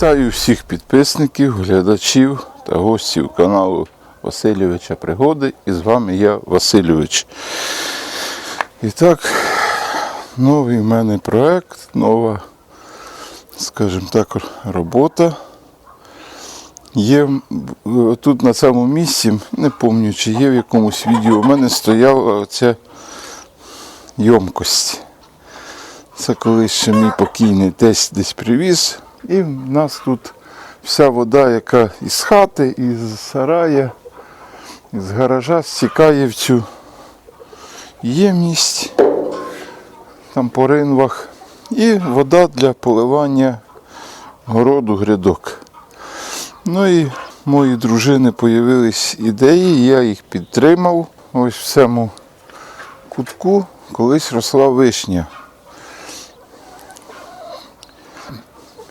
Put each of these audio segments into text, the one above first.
Вітаю всіх підписників, глядачів та гостів каналу Васильовича Пригоди. І з вами я, Васильович. І так, новий в мене проект, нова, скажімо так, робота. Є тут на цьому місці, не пам'ятаю, чи є в якомусь відео, у мене стояла ця ємкость. Це колись ще мій покійний десь десь привіз. І в нас тут вся вода, яка із хати, із сарая, із гаража стікає в цю ємність, там по ринвах. І вода для поливання городу грядок. Ну і мої дружини появились ідеї, я їх підтримав. Ось в цьому кутку колись росла вишня.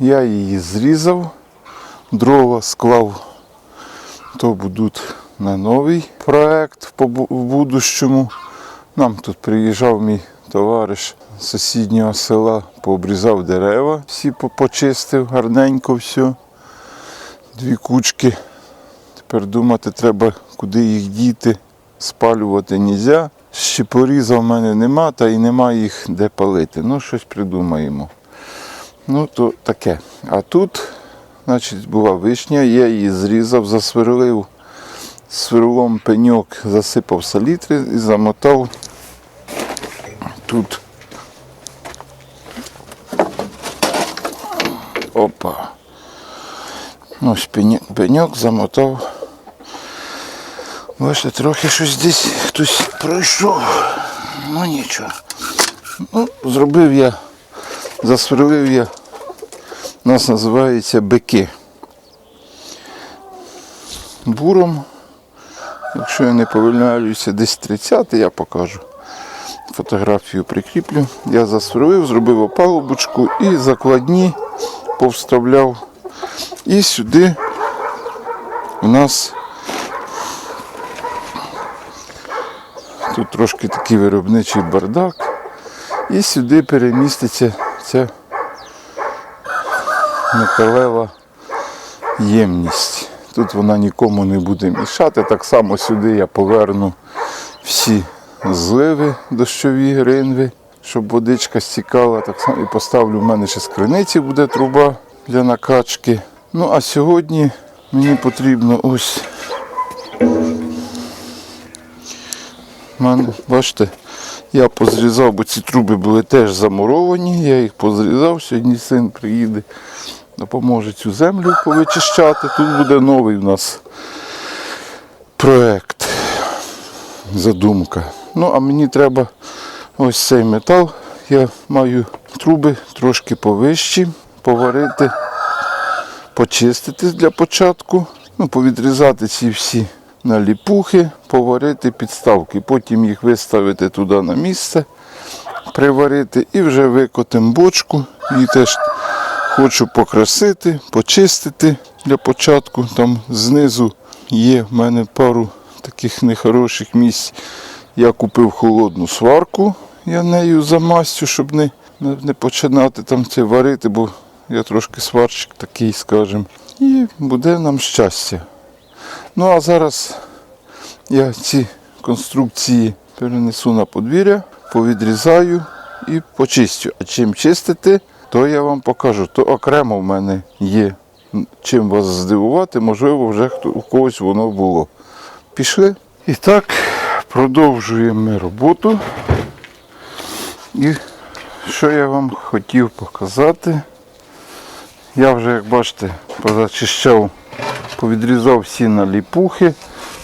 Я її зрізав, дрова склав, то будуть на новий проект в будущому. Нам тут приїжджав мій товариш з сусіднього села, пообрізав дерева, всі почистив гарненько все. Дві кучки. Тепер думати треба, куди їх діти. Спалювати не можна. Щепоріза в мене нема, та й нема їх де палити. Ну, щось придумаємо. Ну, то таке. А тут, значить, була вишня, я її зрізав, засверлив сверлом пеньок, засипав салітри і замотав тут. Опа. Ось пеньок, замотав. Бачите, трохи щось десь хтось пройшов. Ну нічого. Ну, зробив я засверлив я, у нас називається бики. Буром, якщо я не помиляюся, десь 30 я покажу. Фотографію прикріплю. Я засверлив, зробив опалубочку і закладні повставляв. І сюди у нас тут трошки такий виробничий бардак. І сюди переміститься ця металева ємність. Тут вона нікому не буде мішати. Так само сюди я поверну всі зливи дощові ринви, щоб водичка стікала. Так само і поставлю в мене ще з криниці буде труба для накачки. Ну а сьогодні мені потрібно ось. У мене, бачите, я позрізав, бо ці труби були теж замуровані, я їх позрізав, сьогодні син приїде, допоможе цю землю повичищати. Тут буде новий у нас проект, задумка. Ну, а мені треба ось цей метал. Я маю труби трошки повищі, поварити, почистити для початку, ну, повідрізати ці всі наліпухи, поварити підставки, потім їх виставити туди на місце, приварити і вже викотимо бочку. Її теж хочу покрасити, почистити для початку. Там знизу є в мене пару таких нехороших місць. Я купив холодну сварку, я нею замастю, щоб не, не починати там це варити, бо я трошки сварщик такий, скажімо. І буде нам щастя. Ну а зараз я ці конструкції перенесу на подвір'я, повідрізаю і почистю. А чим чистити, то я вам покажу. То окремо в мене є чим вас здивувати, можливо, вже хто, у когось воно було. Пішли. І так, продовжуємо ми роботу. І що я вам хотів показати. Я вже, як бачите, позачищав, повідрізав всі наліпухи,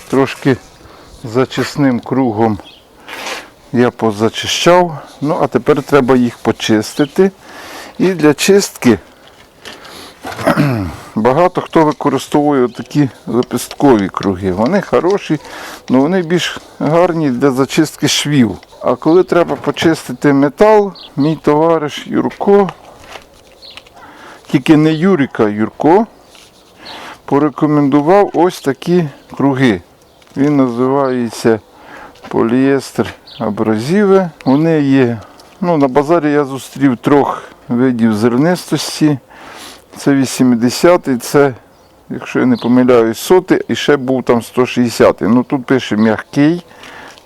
трошки зачисним кругом я позачищав. Ну, а тепер треба їх почистити. І для чистки багато хто використовує такі лепесткові круги. Вони хороші, але вони більш гарні для зачистки швів. А коли треба почистити метал, мій товариш Юрко, тільки не Юрика, а Юрко, порекомендував ось такі круги. Він називається полієстер абразиве. Вони є. Ну, на базарі я зустрів трьох видів зернистості. Це 80-й, це, якщо я не помиляюсь, сотий, і ще був там 160-й. Ну тут пише м'який,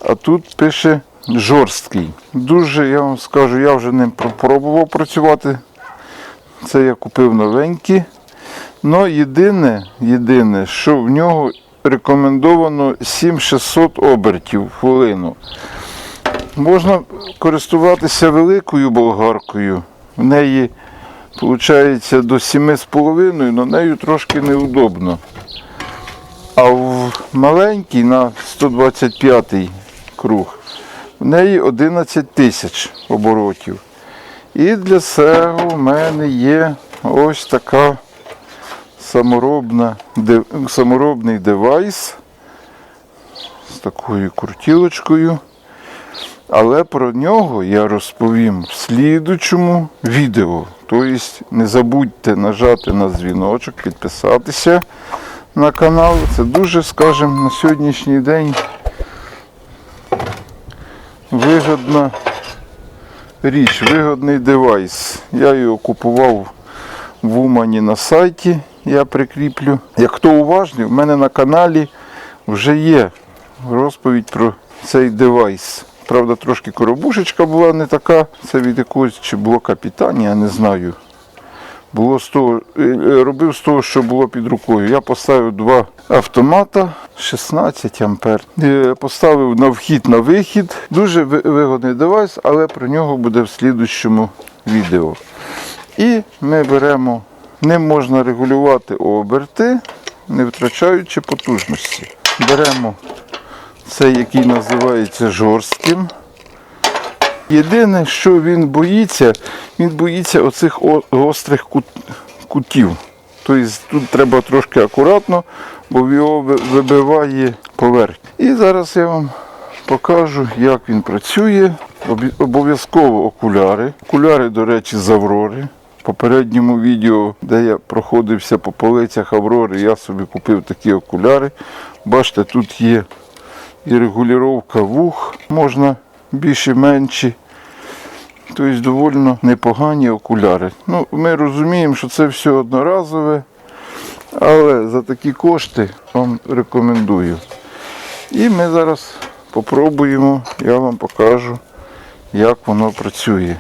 а тут пише жорсткий. Дуже, я вам скажу, я вже ним пробував працювати. Це я купив новенький. Ну, єдине, єдине, що в нього рекомендовано 7600 обертів в хвилину. Можна користуватися великою болгаркою. В неї виходить до 7,5, але нею трошки неудобно. А в маленькій на 125 круг в неї 11 тисяч оборотів. І для цього в мене є ось така саморобна, де- саморобний девайс з такою крутілочкою. Але про нього я розповім в слідучому відео. Тобто не забудьте нажати на дзвіночок, підписатися на канал. Це дуже, скажімо, на сьогоднішній день вигодна річ, вигодний девайс. Я його купував в Умані на сайті, я прикріплю. Як хто уважний, в мене на каналі вже є розповідь про цей девайс. Правда, трошки коробушечка була не така. Це від якогось чи блока питання, я не знаю. Було з того, е, е, робив з того, що було під рукою. Я поставив два автомата 16 ампер. Е, Поставив на вхід на вихід. Дуже вигодний девайс, але про нього буде в слідущому відео. І ми беремо, ним можна регулювати оберти, не втрачаючи потужності. Беремо цей, який називається жорстким. Єдине, що він боїться, він боїться оцих гострих кут- кутів. Тобто тут треба трошки акуратно, бо його вибиває поверхня. І зараз я вам покажу, як він працює. Обов'язково окуляри. Окуляри, до речі, з Аврори. Попередньому відео, де я проходився по полицях Аврори, я собі купив такі окуляри. Бачите, тут є і регулювання вух, можна більше менші. Тобто доволі непогані окуляри. Ну, ми розуміємо, що це все одноразове, але за такі кошти вам рекомендую. І ми зараз попробуємо, я вам покажу, як воно працює.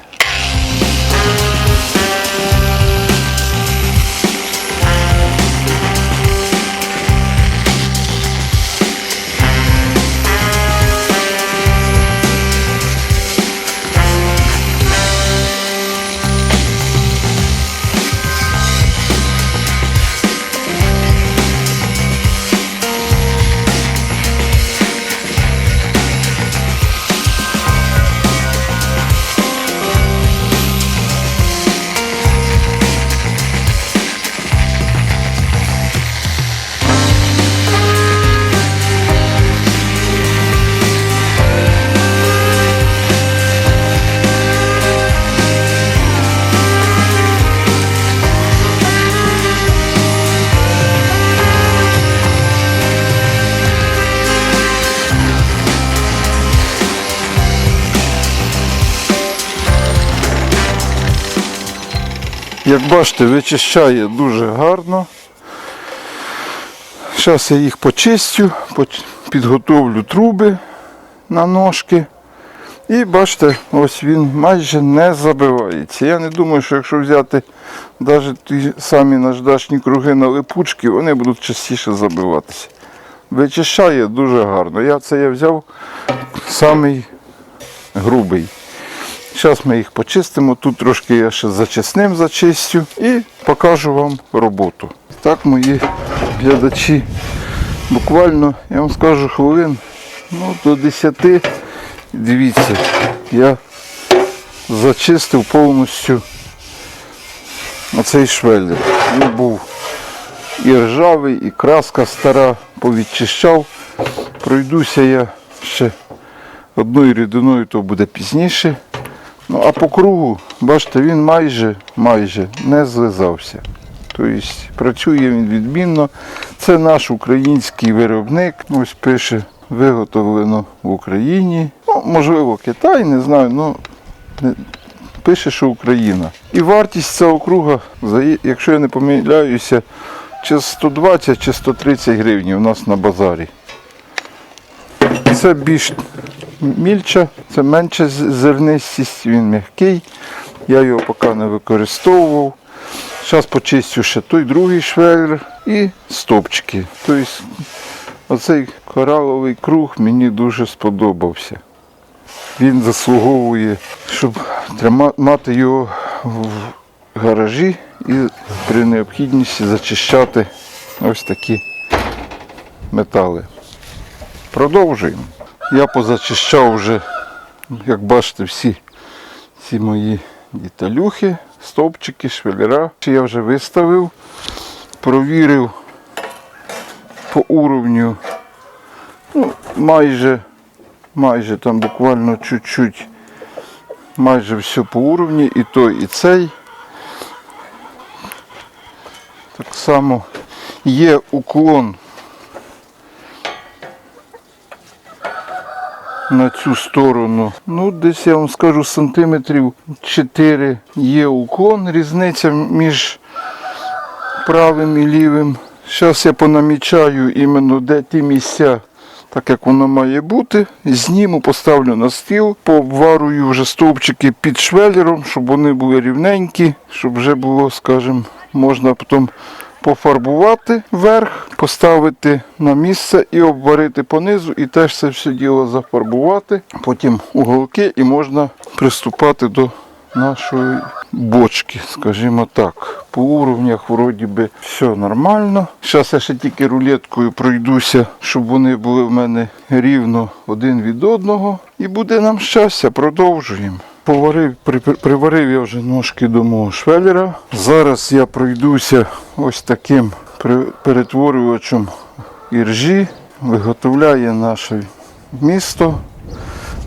Як бачите, вичищає дуже гарно. Зараз я їх почистю, підготовлю труби на ножки. І бачите, ось він майже не забивається. Я не думаю, що якщо взяти навіть ті самі наждачні круги на липучки, вони будуть частіше забиватися. Вичищає дуже гарно. Я це я взяв самий грубий. Зараз ми їх почистимо. Тут трошки я ще зачисним зачистю і покажу вам роботу. Так, мої глядачі, буквально, я вам скажу хвилин ну, до 10. Дивіться, я зачистив повністю оцей швеллер. Він був і ржавий, і краска стара, повідчищав. Пройдуся я ще одною рідиною, то буде пізніше. Ну, а по кругу, бачите, він майже, майже не злизався. Тобто працює він відмінно. Це наш український виробник. Ось пише виготовлено в Україні. Ну, можливо, Китай, не знаю, ну пише, що Україна. І вартість цього круга, якщо я не помиляюся, чи 120 чи 130 гривень у нас на базарі. Це більш мільча, це менша зернистість, він м'який. Я його поки не використовував. Зараз почистю ще той другий швеллер і стопчики. Тобто оцей кораловий круг мені дуже сподобався. Він заслуговує, щоб мати його в гаражі і при необхідності зачищати ось такі метали. Продовжуємо. Я позачищав вже, як бачите, всі ці мої деталюхи, стовпчики, швеллера. Я вже виставив, провірив по уровню, ну, майже, майже там буквально чуть-чуть, майже все по уровні, і той, і цей. Так само є уклон на цю сторону. Ну, десь я вам скажу сантиметрів 4 є уклон, різниця між правим і лівим. Зараз я понамічаю іменно де ті місця, так як воно має бути. Зніму, поставлю на стіл, пообварую вже стовпчики під швелером, щоб вони були рівненькі, щоб вже було, скажімо, можна потім пофарбувати верх, поставити на місце і обварити понизу, і теж це все діло зафарбувати. Потім уголки і можна приступати до нашої бочки, скажімо так. По уровнях вроді би все нормально. Зараз я ще тільки рулеткою пройдуся, щоб вони були в мене рівно один від одного. І буде нам щастя, продовжуємо. Поварив, при- при- приварив я вже ножки до мого швеллера. Зараз я пройдуся ось таким перетворювачем іржі. Виготовляє наше місто.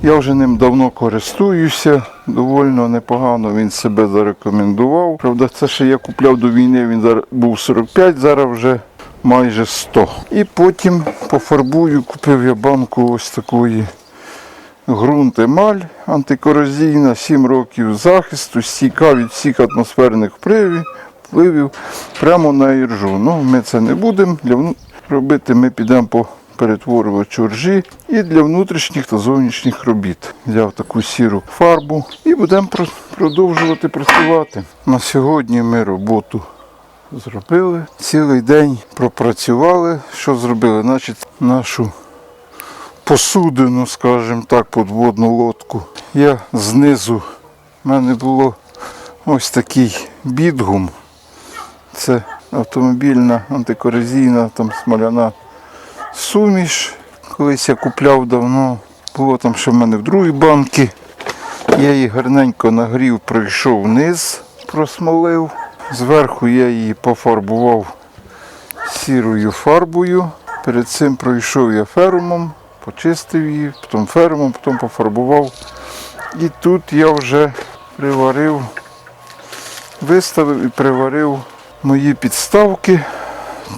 Я вже ним давно користуюся, доволі непогано він себе зарекомендував. Правда, це ще я купляв до війни, він був 45, зараз вже майже 100. І потім пофарбую, купив я банку ось такої ґрунт емаль антикорозійна, 7 років захисту, стійка всіх атмосферних впливів прямо на іржу. Ну, ми це не будемо. Робити ми підемо по перетворювачу ржі і для внутрішніх та зовнішніх робіт. Взяв таку сіру фарбу і будемо продовжувати працювати. На сьогодні ми роботу зробили. Цілий день пропрацювали. Що зробили? Значить, нашу посудину, скажімо так, подводну лодку. Я знизу в мене було ось такий бідгум. Це автомобільна антикорозійна там смоляна суміш. Колись я купляв давно. Було там ще в мене в другій банки. Я її гарненько нагрів, пройшов вниз, просмолив. Зверху я її пофарбував сірою фарбою. Перед цим пройшов я ферумом, почистив її, потім ферумом, потім пофарбував. І тут я вже приварив, виставив і приварив мої підставки.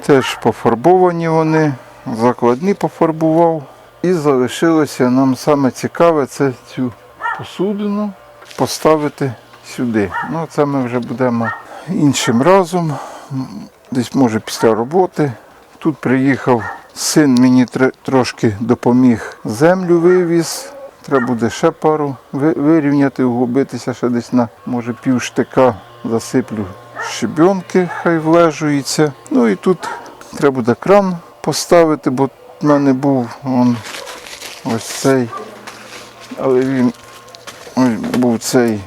Теж пофарбовані вони, закладні пофарбував. І залишилося нам саме цікаве це цю посудину поставити сюди. Ну, це ми вже будемо іншим разом, десь може після роботи. Тут приїхав син, мені тр- трошки допоміг, землю вивіз. Треба буде ще пару ви- вирівняти, углубитися ще десь на може пів штика засиплю щебенки, хай влежується. Ну і тут треба буде кран поставити, бо в мене був он, ось цей, але він ось був цей.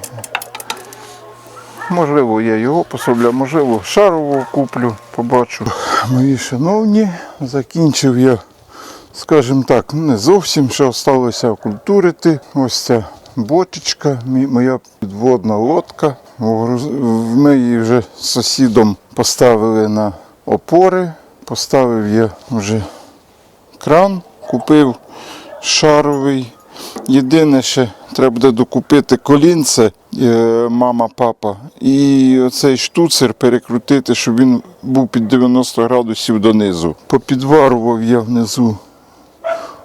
Можливо, я його пособлю, можливо, шарового куплю, побачу. Мої шановні, закінчив я, скажімо так, не зовсім що залишилося окультурити. Ось ця бочечка, моя підводна лодка. Ми її вже з сусідом поставили на опори. Поставив я вже кран, купив шаровий. Єдине ще треба буде докупити колінце, е, мама, папа, і оцей штуцер перекрутити, щоб він був під 90 градусів донизу. Попідварував я внизу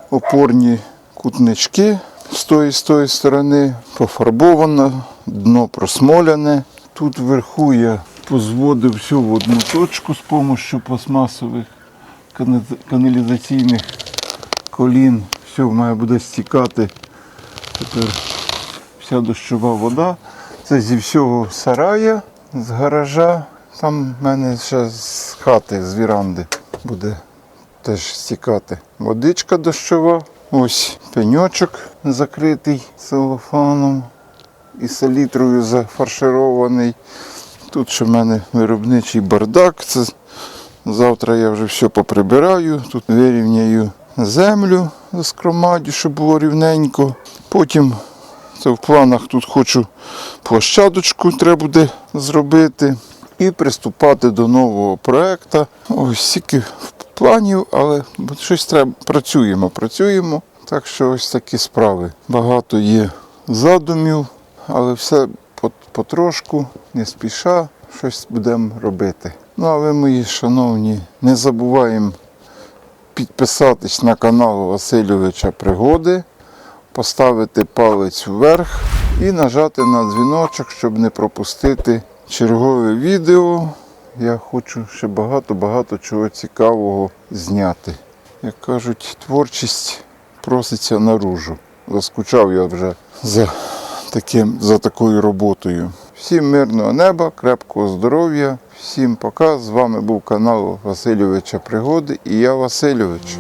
опорні кутнички, з тої з тої сторони, пофарбовано, дно просмоляне. Тут вверху я позводив все в одну точку з допомогою пластмасових каналізаційних колін. Все має буде стікати тепер вся дощова вода. Це зі всього сарая, з гаража. Там в мене ще з хати, з віранди буде теж стікати. Водичка дощова. Ось пеньочок закритий целофаном і селітрою зафарширований. Тут ще в мене виробничий бардак. Це завтра я вже все поприбираю. Тут вирівняю землю з скромадю, щоб було рівненько. Потім це в планах тут хочу площадочку треба буде зробити і приступати до нового проекту. Ось стільки планів, але щось треба. Працюємо, працюємо. Так що ось такі справи. Багато є задумів, але все потрошку, не спіша, щось будемо робити. Ну а ви, мої шановні, не забуваємо підписатись на канал Васильовича Пригоди, поставити палець вверх і нажати на дзвіночок, щоб не пропустити чергове відео. Я хочу ще багато-багато чого цікавого зняти. Як кажуть, творчість проситься наружу. Заскучав я вже за, таким, за такою роботою. Всім мирного неба, крепкого здоров'я, всім пока. З вами був канал Васильовича Пригоди і я Васильович.